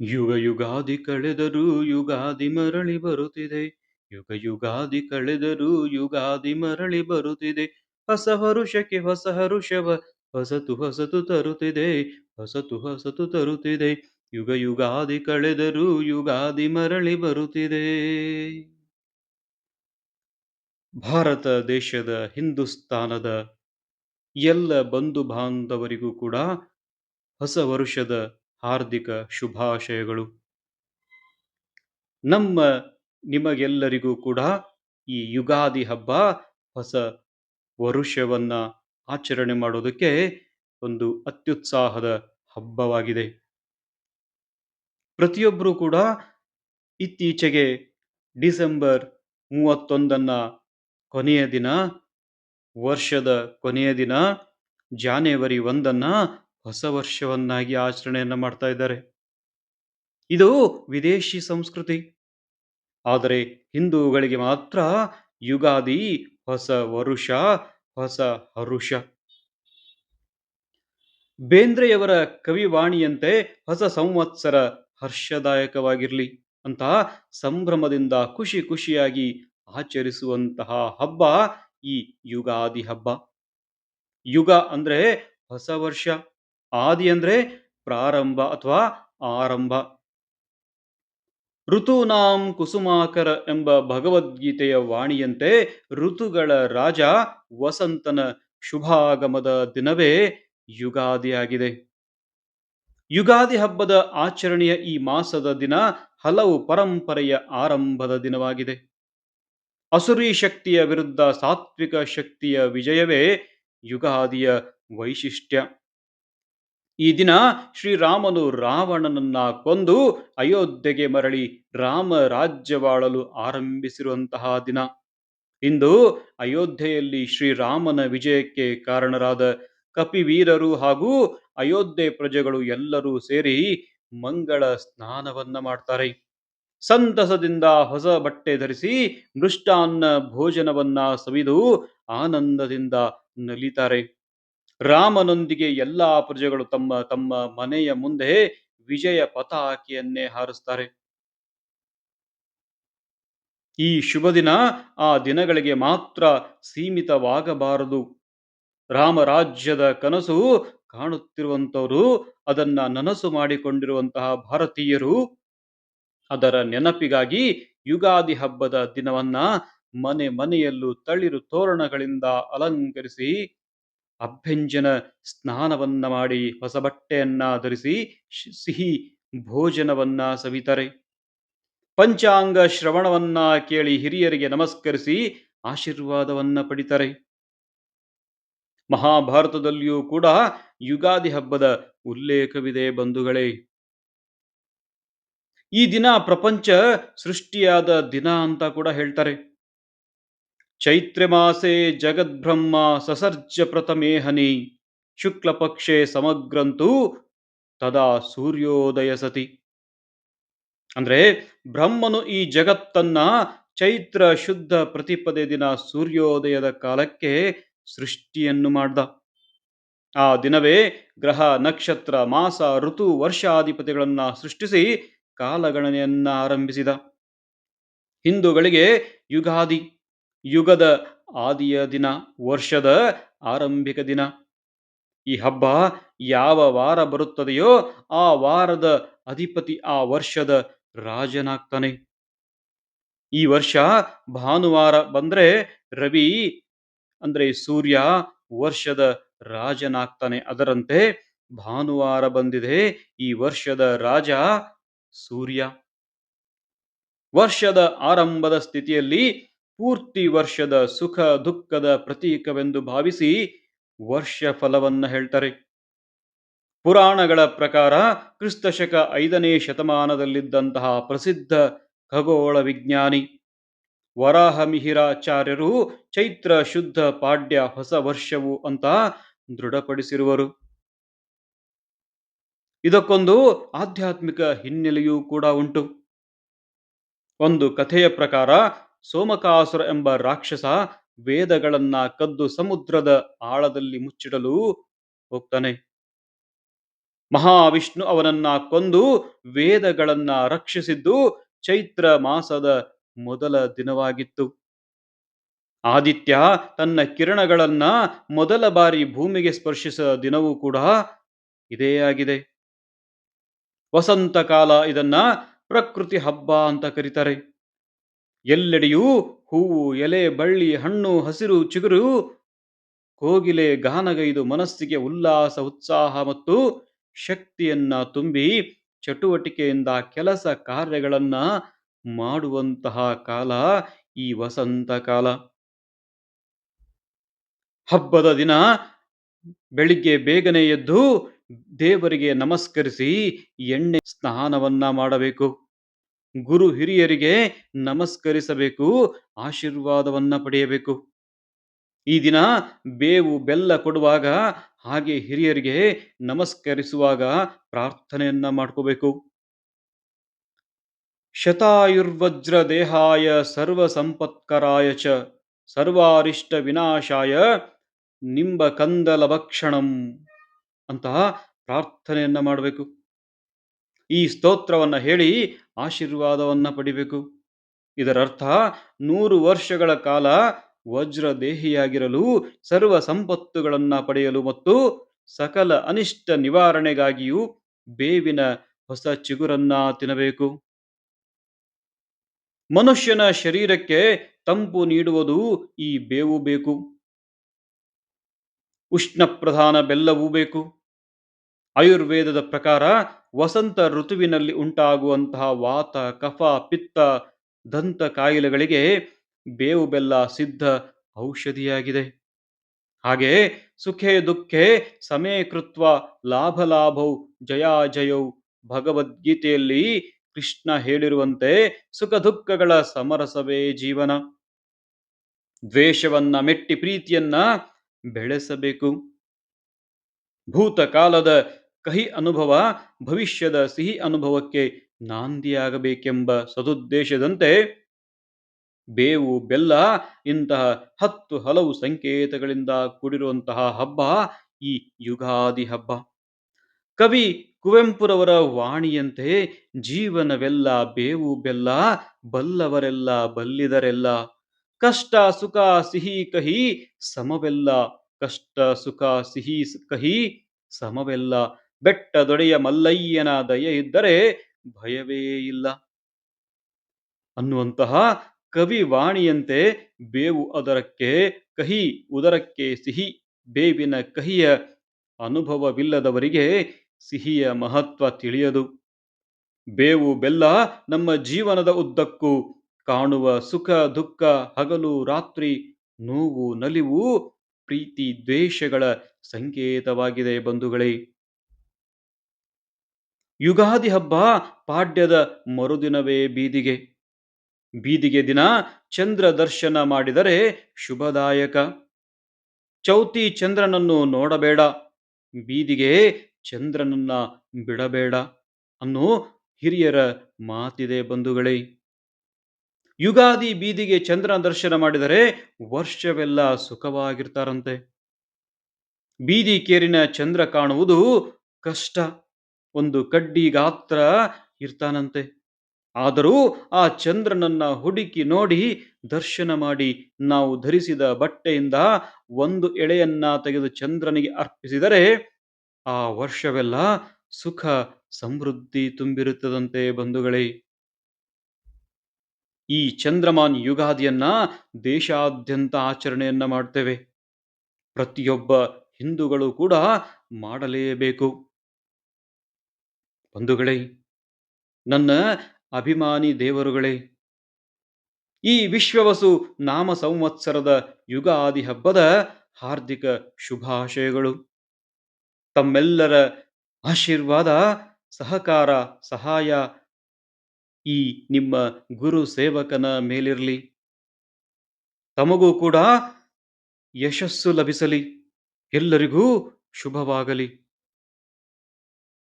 ಯುಗ ಯುಗಾದಿ ಕಳೆದರು ಯುಗಾದಿ ಮರಳಿ ಬರುತ್ತಿದೆ. ಯುಗ ಯುಗಾದಿ ಕಳೆದರೂ ಯುಗಾದಿ ಮರಳಿ ಬರುತ್ತಿದೆ. ಹೊಸ ಹರುಷಕ್ಕೆ ಹೊಸ ಹರುಷವ ಹೊಸತು ಹೊಸತು ತರುತ್ತಿದೆ. ಹೊಸತು ಹೊಸತು ತರುತ್ತಿದೆ. ಯುಗ ಯುಗಾದಿ ಕಳೆದರೂ ಯುಗಾದಿ ಮರಳಿ ಬರುತ್ತಿದೆ. ಭಾರತ ದೇಶದ ಹಿಂದೂಸ್ತಾನದ ಎಲ್ಲ ಬಂಧು ಬಾಂಧವರಿಗೂ ಕೂಡ ಹೊಸ ವರುಷದ ಹಾರ್ದಿಕ ಶುಭಾಶಯಗಳು. ನಮ್ಮ ನಿಮಗೆಲ್ಲರಿಗೂ ಕೂಡ ಈ ಯುಗಾದಿ ಹಬ್ಬ ಹೊಸ ವರುಷವನ್ನ ಆಚರಣೆ ಮಾಡೋದಕ್ಕೆ ಒಂದು ಅತ್ಯುತ್ಸಾಹದ ಹಬ್ಬವಾಗಿದೆ. ಪ್ರತಿಯೊಬ್ಬರೂ ಕೂಡ ಇತ್ತೀಚೆಗೆ ಡಿಸೆಂಬರ್ ಮೂವತ್ತೊಂದನ್ನ ಕೊನೆಯ ದಿನ, ವರ್ಷದ ಕೊನೆಯ ದಿನ, ಜಾನೆವರಿ ಒಂದನ್ನ ಹೊಸ ವರ್ಷವನ್ನಾಗಿ ಆಚರಣೆಯನ್ನು ಮಾಡ್ತಾ ಇದ್ದಾರೆ. ಇದು ವಿದೇಶಿ ಸಂಸ್ಕೃತಿ. ಆದರೆ ಹಿಂದೂಗಳಿಗೆ ಮಾತ್ರ ಯುಗಾದಿ ಹೊಸ ವರುಷ, ಹೊಸ ಹರುಷ. ಬೇಂದ್ರೆಯವರ ಕವಿವಾಣಿಯಂತೆ ಹೊಸ ಸಂವತ್ಸರ ಹರ್ಷದಾಯಕವಾಗಿರಲಿ ಅಂತ ಸಂಭ್ರಮದಿಂದ ಖುಷಿ ಖುಷಿಯಾಗಿ ಆಚರಿಸುವಂತಹ ಹಬ್ಬ ಈ ಯುಗಾದಿ ಹಬ್ಬ. ಯುಗ ಅಂದ್ರೆ ಹೊಸ ವರ್ಷ. ಆದಿ ಅಂದ್ರೆ ಪ್ರಾರಂಭ ಅಥವಾ ಆರಂಭ. ಋತುನಾಂ ಕುಸುಮಾಕರ ಎಂಬ ಭಗವದ್ಗೀತೆಯ ವಾಣಿಯಂತೆ ಋತುಗಳ ರಾಜ ವಸಂತನ ಶುಭಾಗಮದ ದಿನವೇ ಯುಗಾದಿಯಾಗಿದೆ. ಯುಗಾದಿ ಹಬ್ಬದ ಆಚರಣೆಯ ಈ ಮಾಸದ ದಿನ ಹಲವು ಪರಂಪರೆಯ ಆರಂಭದ ದಿನವಾಗಿದೆ. ಅಸುರಿ ಶಕ್ತಿಯ ವಿರುದ್ಧ ಸಾತ್ವಿಕ ಶಕ್ತಿಯ ವಿಜಯವೇ ಯುಗಾದಿಯ ವೈಶಿಷ್ಟ್ಯ. ಈ ದಿನ ಶ್ರೀರಾಮನು ರಾವಣನನ್ನ ಕೊಂದು ಅಯೋಧ್ಯೆಗೆ ಮರಳಿ ರಾಮ ರಾಜ್ಯವಾಳಲು ಆರಂಭಿಸಿರುವಂತಹ ದಿನ. ಇಂದು ಅಯೋಧ್ಯೆಯಲ್ಲಿ ಶ್ರೀರಾಮನ ವಿಜಯಕ್ಕೆ ಕಾರಣರಾದ ಕಪಿವೀರರು ಹಾಗೂ ಅಯೋಧ್ಯೆ ಪ್ರಜೆಗಳು ಎಲ್ಲರೂ ಸೇರಿ ಮಂಗಳ ಸ್ನಾನವನ್ನ ಮಾಡ್ತಾರೆ. ಸಂತಸದಿಂದ ಹೊಸ ಬಟ್ಟೆ ಧರಿಸಿ ಮೃಷ್ಟಾನ್ನ ಭೋಜನವನ್ನ ಸವಿದು ಆನಂದದಿಂದ ನಲಿತಾರೆ. ರಾಮನೊಂದಿಗೆ ಎಲ್ಲಾ ಪ್ರಜೆಗಳು ತಮ್ಮ ತಮ್ಮ ಮನೆಯ ಮುಂದೆ ವಿಜಯ ಪತಾಕಿಯನ್ನೇ ಹಾರಿಸ್ತಾರೆ. ಈ ಶುಭ ದಿನ ಆ ದಿನಗಳಿಗೆ ಮಾತ್ರ ಸೀಮಿತವಾಗಬಾರದು. ರಾಮರಾಜ್ಯದ ಕನಸು ಕಾಣುತ್ತಿರುವಂತವರು ಅದನ್ನ ನನಸು ಮಾಡಿಕೊಂಡಿರುವಂತಹ ಭಾರತೀಯರು. ಅದರ ನೆನಪಿಗಾಗಿ ಯುಗಾದಿ ಹಬ್ಬದ ದಿನವನ್ನ ಮನೆ ಮನೆಯಲ್ಲೂ ತಳಿರು ತೋರಣಗಳಿಂದ ಅಲಂಕರಿಸಿ ಅಭ್ಯಂಜನ ಸ್ನಾನವನ್ನ ಮಾಡಿ ಹೊಸ ಬಟ್ಟೆಯನ್ನ ಧರಿಸಿ ಸಿಹಿ ಭೋಜನವನ್ನ ಸವಿತಾರೆ. ಪಂಚಾಂಗ ಶ್ರವಣವನ್ನ ಕೇಳಿ ಹಿರಿಯರಿಗೆ ನಮಸ್ಕರಿಸಿ ಆಶೀರ್ವಾದವನ್ನ ಪಡಿತಾರೆ. ಮಹಾಭಾರತದಲ್ಲಿಯೂ ಕೂಡ ಯುಗಾದಿ ಹಬ್ಬದ ಉಲ್ಲೇಖವಿದೆ ಬಂಧುಗಳೇ. ಈ ದಿನ ಪ್ರಪಂಚ ಸೃಷ್ಟಿಯಾದ ದಿನ ಅಂತ ಕೂಡ ಹೇಳ್ತಾರೆ. ಚೈತ್ರ ಮಾಸೆ ಜಗದ್ಬ್ರಹ್ಮ ಸಸರ್ಜ ಪ್ರಥಮೇಹನಿ ಶುಕ್ಲಪಕ್ಷೇ ಸಮಗ್ರಂತೂ ತದಾ ಸೂರ್ಯೋದಯ ಸತಿ ಅಂದ್ರೆ ಬ್ರಹ್ಮನು ಈ ಜಗತ್ತನ್ನ ಚೈತ್ರ ಶುದ್ಧ ಪ್ರತಿಪದೆ ದಿನ ಸೂರ್ಯೋದಯದ ಕಾಲಕ್ಕೆ ಸೃಷ್ಟಿಯನ್ನು ಮಾಡ್ದ. ಆ ದಿನವೇ ಗ್ರಹ, ನಕ್ಷತ್ರ, ಮಾಸ, ಋತು, ವರ್ಷಾಧಿಪತಿಗಳನ್ನ ಸೃಷ್ಟಿಸಿ ಕಾಲಗಣನೆಯನ್ನ ಆರಂಭಿಸಿದ. ಹಿಂದೂಗಳಿಗೆ ಯುಗಾದಿ. ಯುಗದ ಆದಿಯ ದಿನ, ವರ್ಷದ ಆರಂಭಿಕ ದಿನ. ಈ ಹಬ್ಬ ಯಾವ ವಾರ ಬರುತ್ತದೆಯೋ ಆ ವಾರದ ಅಧಿಪತಿ ಆ ವರ್ಷದ ರಾಜನಾಗ್ತಾನೆ. ಈ ವರ್ಷ ಭಾನುವಾರ ಬಂದ್ರೆ ರವಿ, ಅಂದ್ರೆ ಸೂರ್ಯ ವರ್ಷದ ರಾಜನಾಗ್ತಾನೆ. ಅದರಂತೆ ಭಾನುವಾರ ಬಂದಿದೆ ಈ ವರ್ಷದ ರಾಜ ಸೂರ್ಯ. ವರ್ಷದ ಆರಂಭದ ಸ್ಥಿತಿಯಲ್ಲಿ ಪೂರ್ತಿ ವರ್ಷದ ಸುಖ ದುಃಖದ ಪ್ರತೀಕವೆಂದು ಭಾವಿಸಿ ವರ್ಷ ಫಲವನ್ನ ಹೇಳ್ತಾರೆ. ಪುರಾಣಗಳ ಪ್ರಕಾರ ಕ್ರಿಸ್ತಶಕ ಐದನೇ ಶತಮಾನದಲ್ಲಿದ್ದಂತಹ ಪ್ರಸಿದ್ಧ ಖಗೋಳ ವಿಜ್ಞಾನಿ ವರಾಹಮಿಹಿರಾಚಾರ್ಯರು ಚೈತ್ರ ಶುದ್ಧ ಪಾಡ್ಯ ಹೊಸ ವರ್ಷವು ಅಂತ ದೃಢಪಡಿಸಿರುವರು. ಇದಕ್ಕೊಂದು ಆಧ್ಯಾತ್ಮಿಕ ಹಿನ್ನೆಲೆಯೂ ಕೂಡ ಉಂಟು. ಒಂದು ಕಥೆಯ ಪ್ರಕಾರ ಸೋಮಕಾಸುರ ಎಂಬ ರಾಕ್ಷಸ ವೇದಗಳನ್ನ ಕದ್ದು ಸಮುದ್ರದ ಆಳದಲ್ಲಿ ಮುಚ್ಚಿಡಲು ಹೋಗ್ತಾನೆ. ಮಹಾವಿಷ್ಣು ಅವನನ್ನ ಕೊಂದು ವೇದಗಳನ್ನ ರಕ್ಷಿಸಿದ್ದು ಚೈತ್ರ ಮಾಸದ ಮೊದಲ ದಿನವಾಗಿತ್ತು. ಆದಿತ್ಯ ತನ್ನ ಕಿರಣಗಳನ್ನ ಮೊದಲ ಬಾರಿ ಭೂಮಿಗೆ ಸ್ಪರ್ಶಿಸಿದ ದಿನವೂ ಕೂಡ ಇದೇ ಆಗಿದೆ. ವಸಂತ ಕಾಲ ಇದನ್ನ ಪ್ರಕೃತಿ ಹಬ್ಬ ಅಂತ ಕರೀತಾರೆ. ಎಲ್ಲೆಡೆಯೂ ಹೂವು, ಎಲೆ, ಬಳ್ಳಿ, ಹಣ್ಣು, ಹಸಿರು, ಚಿಗುರು, ಕೋಗಿಲೆ, ಗಾನಗೈದು, ಮನಸ್ಸಿಗೆ ಉಲ್ಲಾಸ, ಉತ್ಸಾಹ ಮತ್ತು ಶಕ್ತಿಯನ್ನ ತುಂಬಿ ಚಟುವಟಿಕೆಯಿಂದ ಕೆಲಸ ಕಾರ್ಯಗಳನ್ನ ಮಾಡುವಂತಹ ಕಾಲ ಈ ವಸಂತ ಕಾಲ. ಹಬ್ಬದ ದಿನ ಬೆಳಿಗ್ಗೆ ಬೇಗನೆ ಎದ್ದು ದೇವರಿಗೆ ನಮಸ್ಕರಿಸಿ ಎಣ್ಣೆ ಸ್ನಾನವನ್ನ ಮಾಡಬೇಕು. ಗುರು ಹಿರಿಯರಿಗೆ ನಮಸ್ಕರಿಸಬೇಕು, ಆಶೀರ್ವಾದವನ್ನ ಪಡೆಯಬೇಕು. ಈ ದಿನ ಬೇವು ಬೆಲ್ಲ ಕೊಡುವಾಗ ಹಾಗೆ ಹಿರಿಯರಿಗೆ ನಮಸ್ಕರಿಸುವಾಗ ಪ್ರಾರ್ಥನೆಯನ್ನ ಮಾಡ್ಕೋಬೇಕು. ಶತಾಯುರ್ವಜ್ರ ದೇಹಾಯ ಸರ್ವ ಸಂಪತ್ಕರಾಯ ಚ ಸರ್ವಾರಿಷ್ಟ ವಿನಾಶಾಯ ನಿಂಬ ಕಂದಲ ಭಕ್ಷಣಂ ಅಂತ ಪ್ರಾರ್ಥನೆಯನ್ನ ಮಾಡಬೇಕು. ಈ ಸ್ತೋತ್ರವನ್ನ ಹೇಳಿ ಆಶೀರ್ವಾದವನ್ನ ಪಡಿಬೇಕು. ಇದರರ್ಥ ನೂರು ವರ್ಷಗಳ ಕಾಲ ವಜ್ರ ದೇಹಿಯಾಗಿರಲು ಸರ್ವ ಸಂಪತ್ತುಗಳನ್ನು ಪಡೆಯಲು ಮತ್ತು ಸಕಲ ಅನಿಷ್ಟ ನಿವಾರಣೆಗಾಗಿಯೂ ಬೇವಿನ ಹೊಸ ಚಿಗುರನ್ನ ತಿನ್ನಬೇಕು. ಮನುಷ್ಯನ ಶರೀರಕ್ಕೆ ತಂಪು ನೀಡುವುದು ಈ ಬೇವು ಬೇಕು. ಉಷ್ಣ ಪ್ರಧಾನ ಬೆಲ್ಲವೂ ಬೇಕು. ಆಯುರ್ವೇದದ ಪ್ರಕಾರ ವಸಂತ ಋತುವಿನಲ್ಲಿ ಉಂಟಾಗುವಂತಹ ವಾತ, ಕಫ, ಪಿತ್ತ, ದಂತ ಕಾಯಿಲೆಗಳಿಗೆ ಬೇವು ಬೆಲ್ಲ ಸಿದ್ಧ ಔಷಧಿಯಾಗಿದೆ. ಹಾಗೆ ಸುಖೇ ದುಃಖೆ ಸಮೇ ಕೃತ್ವ ಲಾಭ ಲಾಭೌ ಜಯಾಜಯೌ ಭಗವದ್ಗೀತೆಯಲ್ಲಿ ಕೃಷ್ಣ ಹೇಳಿರುವಂತೆ ಸುಖ ದುಃಖಗಳ ಸಮರಸವೇ ಜೀವನ. ದ್ವೇಷವನ್ನ ಮೆಟ್ಟಿ ಪ್ರೀತಿಯನ್ನ ಬೆಳೆಸಬೇಕು. ಭೂತಕಾಲದ ಕಹಿ ಅನುಭವ ಭವಿಷ್ಯದ ಸಿಹಿ ಅನುಭವಕ್ಕೆ ನಾಂದಿಯಾಗಬೇಕೆಂಬ ಸದುದ್ದೇಶದಂತೆ ಬೇವು, ಬೆಲ್ಲ, ಇಂತಹ ಹತ್ತು ಹಲವು ಸಂಕೇತಗಳಿಂದ ಕೂಡಿರುವಂತಹ ಹಬ್ಬ ಈ ಯುಗಾದಿ ಹಬ್ಬ. ಕವಿ ಕುವೆಂಪುರವರ ವಾಣಿಯಂತೆ ಜೀವನವೆಲ್ಲ ಬೇವು, ಬೆಲ್ಲ, ಬಲ್ಲವರೆಲ್ಲ ಬಲ್ಲಿದರೆಲ್ಲ. ಕಷ್ಟ, ಸುಖ, ಸಿಹಿ, ಕಹಿ, ಸಮವೆಲ್ಲ. ಕಷ್ಟ, ಸುಖ, ಸಿಹಿ, ಕಹಿ, ಸಮವೆಲ್ಲ. ಬೆಟ್ಟದೊಡೆಯ ಮಲ್ಲಯ್ಯನ ದಯೆ ಇದ್ದರೆ ಭಯವೇ ಇಲ್ಲ. ಅನ್ನುವಂತಹ ಕವಿ ವಾಣಿಯಂತೆ ಬೇವು ಅದರಕ್ಕೆ, ಕಹಿ ಉದರಕ್ಕೆ ಸಿಹಿ, ಬೇವಿನ ಕಹಿಯ ಅನುಭವವಿಲ್ಲದವರಿಗೆ ಸಿಹಿಯ ಮಹತ್ವ ತಿಳಿಯದು. ಬೇವು ಬೆಲ್ಲ ನಮ್ಮ ಜೀವನದ ಉದ್ದಕ್ಕೂ, ಕಾಣುವ ಸುಖ, ದುಃಖ, ಹಗಲು, ರಾತ್ರಿ, ನೋವು, ನಲಿವು, ಪ್ರೀತಿ, ದ್ವೇಷಗಳ ಸಂಕೇತವಾಗಿದೆ ಬಂಧುಗಳೇ. ಯುಗಾದಿ ಹಬ್ಬ ಪಾಡ್ಯದ ಮರುದಿನವೇ ಬೀದಿಗೆ. ಬೀದಿಗೆ ದಿನ ಚಂದ್ರ ದರ್ಶನ ಮಾಡಿದರೆ ಶುಭದಾಯಕ. ಚೌತಿ ಚಂದ್ರನನ್ನು ನೋಡಬೇಡ. ಬೀದಿಗೆ ಚಂದ್ರನನ್ನ ಬಿಡಬೇಡ. ಅನ್ನೋ ಹಿರಿಯರ ಮಾತಿದೆ ಬಂಧುಗಳೇ. ಯುಗಾದಿ ಬೀದಿಗೆ ಚಂದ್ರನ ದರ್ಶನ ಮಾಡಿದರೆ ವರ್ಷವೆಲ್ಲ ಸುಖವಾಗಿರ್ತಾರಂತೆ. ಬೀದಿ ಕೇರಿನ ಚಂದ್ರ ಕಾಣುವುದು ಕಷ್ಟ. ಒಂದು ಕಡ್ಡಿ ಗಾತ್ರ ಇರ್ತಾನಂತೆ. ಆದರೂ ಆ ಚಂದ್ರನನ್ನ ಹುಡುಕಿ ನೋಡಿ ದರ್ಶನ ಮಾಡಿ ನಾವು ಧರಿಸಿದ ಬಟ್ಟೆಯಿಂದ ಒಂದು ಎಳೆಯನ್ನ ತೆಗೆದು ಚಂದ್ರನಿಗೆ ಅರ್ಪಿಸಿದರೆ ಆ ವರ್ಷವೆಲ್ಲ ಸುಖ ಸಮೃದ್ಧಿ ತುಂಬಿರುತ್ತದಂತೆ ಬಂಧುಗಳೇ. ಈ ಚಂದ್ರಮಾನ್ ಯುಗಾದಿಯನ್ನ ದೇಶಾದ್ಯಂತ ಆಚರಣೆಯನ್ನ ಮಾಡ್ತೇವೆ. ಪ್ರತಿಯೊಬ್ಬ ಹಿಂದೂಗಳು ಕೂಡ ಮಾಡಲೇಬೇಕು. ಬಂಧುಗಳೇ, ನನ್ನ ಅಭಿಮಾನಿ ದೇವರುಗಳೇ, ಈ ವಿಶ್ವವಸು ನಾಮ ಸಂವತ್ಸರದ ಯುಗಾದಿ ಹಬ್ಬದ ಹಾರ್ದಿಕ ಶುಭಾಶಯಗಳು. ತಮ್ಮೆಲ್ಲರ ಆಶೀರ್ವಾದ, ಸಹಕಾರ, ಸಹಾಯ ಈ ನಿಮ್ಮ ಗುರು ಸೇವಕನ ಮೇಲಿರಲಿ. ತಮಗೂ ಕೂಡ ಯಶಸ್ಸು ಲಭಿಸಲಿ. ಎಲ್ಲರಿಗೂ ಶುಭವಾಗಲಿ.